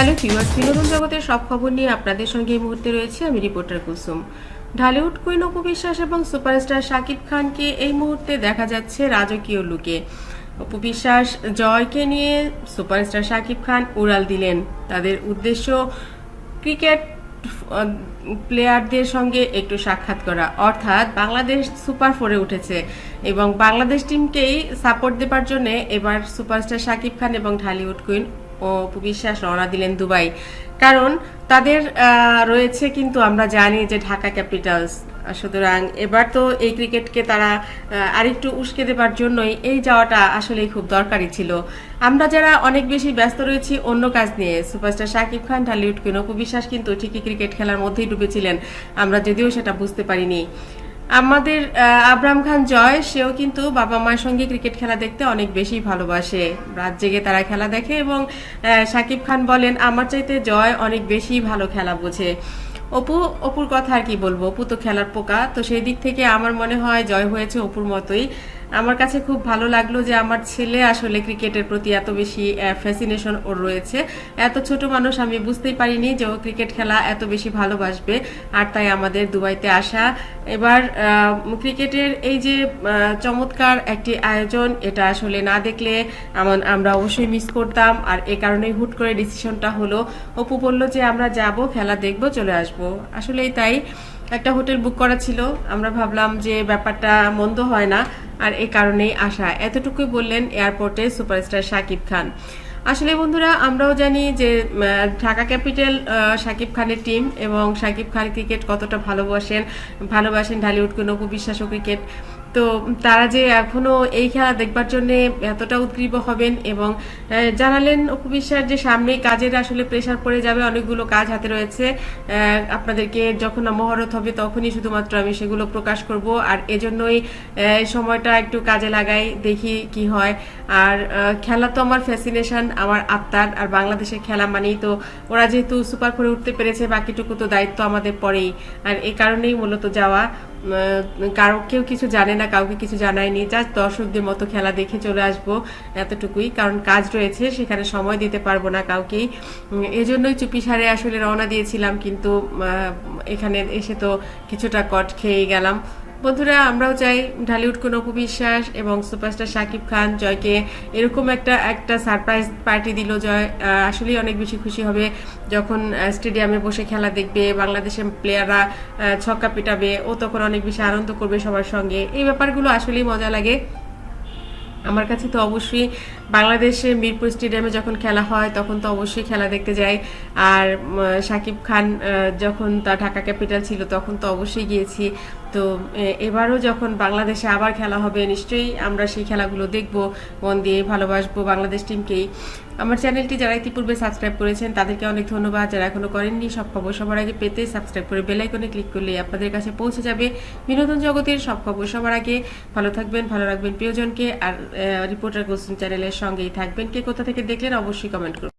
Hello, viewers, বিনোদন জগতের সব খবর নিয়ে আপনাদের সঙ্গে এই মুহূর্তে রয়েছে আমি রিপোর্টার কুসুম। ঢালিউড কুইন অপু বিশ্বাস এবং সুপারস্টার শাকিব খানকে এই মুহূর্তে দেখা যাচ্ছে রাজকীয় লুকে। অপু বিশ্বাস জয়কে নিয়ে সুপারস্টার শাকিব খান উড়াল দিলেন। তাদের উদ্দেশ্য ক্রিকেট প্লেয়ারদের সঙ্গে একটু সাক্ষাৎ করা। অর্থাৎ বাংলাদেশ সুপার ফোরে উঠেছে এবং বাংলাদেশ টিমকেই সাপোর্ট দেবার জন্য এবার সুপারস্টার শাকিব খান এবং ঢালিউড কুইন ও অপু বিশ্বাস রওনা দিলেন দুবাই। কারণ তাদের রয়েছে কিন্তু আমরা জানি যে ঢাকা ক্যাপিটালস। সুতরাং এবার তো এই ক্রিকেটকে তারা আরেকটু উস্কে দেবার জন্যই এই যাওয়াটা আসলেই খুব দরকারি ছিল। আমরা যারা অনেক বেশি ব্যস্ত রয়েছি অন্য কাজ নিয়ে, সুপারস্টার শাকিব খান ঢালিউড অপু বিশ্বাস কিন্তু ঠিকই ক্রিকেট খেলার মধ্যেই ডুবেছিলেন। আমরা যদিও সেটা বুঝতে পারিনি। আমাদের আব্রাম খান জয়, সেও কিন্তু বাবা মায়ের সঙ্গে ক্রিকেট খেলা দেখতে অনেক বেশি ভালোবাসে। রাত জেগে তারা খেলা দেখে এবং সাকিব খান বলেন, আমার চাইতে জয় অনেক বেশি ভালো খেলা বোঝে। অপু, অপুর কথা আর কি বলব? অপু তো খেলার পোকা। তো সেই দিক থেকে আমার মনে হয় জয় হয়েছে অপুর মতোই। আমার কাছে খুব ভালো লাগল যে আমার ছেলে আসলে ক্রিকেটের প্রতি এত বেশি ফ্যাসিনেশন ওর রয়েছে। এত ছোট মানুষ আমি বুঝতেই পারিনি যে ও ক্রিকেট খেলা এত বেশি ভালোবাসবে, আর তাই আমাদের দুবাইতে আসা। এবার ক্রিকেটের এই যে চমৎকার একটি আয়োজন, এটা আসলে না দেখলে আমার আমরা অবশ্যই মিস করতাম। আর এ কারণেই হুট করে ডিসিশনটা হলো। অপু বলল যে, আমরা যাব, খেলা দেখব, চলে আসব। আসলেই তাই। একটা হোটেল বুক করা ছিল। আমরা ভাবলাম যে ব্যাপারটা মন্দ হয় না, আর এ কারণেই আসা। এতটুকুই বললেন এয়ারপোর্টে সুপারস্টার শাকিব খান। আসলে বন্ধুরা, আমরাও জানি যে ঢাকা ক্যাপিটাল সাকিব খানের টিম এবং শাকিব খান ক্রিকেট কতটা ভালোবাসেন ভালোবাসেন ঢালিউড কোনো বিশ্বাসও ক্রিকেট তো তারা যে এখনও এই খেলা দেখবার জন্য এতটা উদ্গ্রীব হবেন এবং জানালেন অপু বিশ্বাস যে সামনে কাজের আসলে প্রেশার পড়ে যাবে, অনেকগুলো কাজ হাতে রয়েছে। আপনাদেরকে যখন মহরত হবে তখনই শুধুমাত্র আমি সেগুলো প্রকাশ করব। আর এজন্যই সময়টা একটু কাজে লাগাই, দেখি কি হয়। আর খেলা তো আমার ফ্যাসিনেশন আমার আত্মার, আর বাংলাদেশের খেলা মানেই তো ওরা যেহেতু সুপার করে উঠতে পেরেছে, বাকিটুকু তো দায়িত্ব আমাদের পরেই। আর এ কারণেই মূলত যাওয়া। কারও কেউ কিছু জানে না, কাউকে কিছু জানায়নি জাস্ট দর্শকদের মতো খেলা দেখে চলে আসব এতটুকুই। কারণ কাজ রয়েছে, সেখানে সময় দিতে পারব না কাউকেই। এজন্যই চুপি সারে আসলে রওনা দিয়েছিলাম, কিন্তু এখানে এসে তো কিছুটা কট খেয়ে গেলাম। বন্ধুরা, আমরাও চাই ঢালিউড কোন অপবিশ্বাস এবং সুপারস্টার শাকিব খান, জয়কে এরকম একটা একটা সারপ্রাইজ পার্টি দিল জয়। আসলেই অনেক বেশি খুশি হবে যখন স্টেডিয়ামে বসে খেলা দেখবে, বাংলাদেশের প্লেয়াররা ছক্কা পিটাবে, ও তখন অনেক বেশি আনন্দ করবে সবার সঙ্গে। এই ব্যাপারগুলো আসলেই মজা লাগে। আমার কাছে তো অবশ্যই বাংলাদেশের মিরপুর স্টেডিয়ামে যখন খেলা হয়, তখন তো অবশ্যই খেলা দেখতে যাই। আর সাকিব খান যখন তার ঢাকা ক্যাপিটাল ছিল, তখন তো অবশ্যই গিয়েছি। তো এবারও যখন বাংলাদেশে আবার খেলা হবে, নিশ্চয়ই আমরা সেই খেলাগুলো দেখব, মন দিয়ে ভালোবাসবো বাংলাদেশ টিমকেই। আমার চ্যানেলটি যারা ইতিপূর্বে সাবস্ক্রাইব করেছেন, তাদেরকে অনেক ধন্যবাদ। যারা এখনও করেননি, সব খবর সবার আগে পেতে সাবস্ক্রাইব করে বেল আইকনে ক্লিক করলে আপনাদের কাছে পৌঁছে যাবে। বিনোদন জগতের সব খবর সবার আগে। ভালো থাকবেন, ভালো রাখবেন প্রিয়জনকে। আর রিপোর্টার কোশ্চেন চ্যানেলের সঙ্গেই থাকবেন। কে কোথা থেকে দেখলেন অবশ্যই কমেন্ট করুন।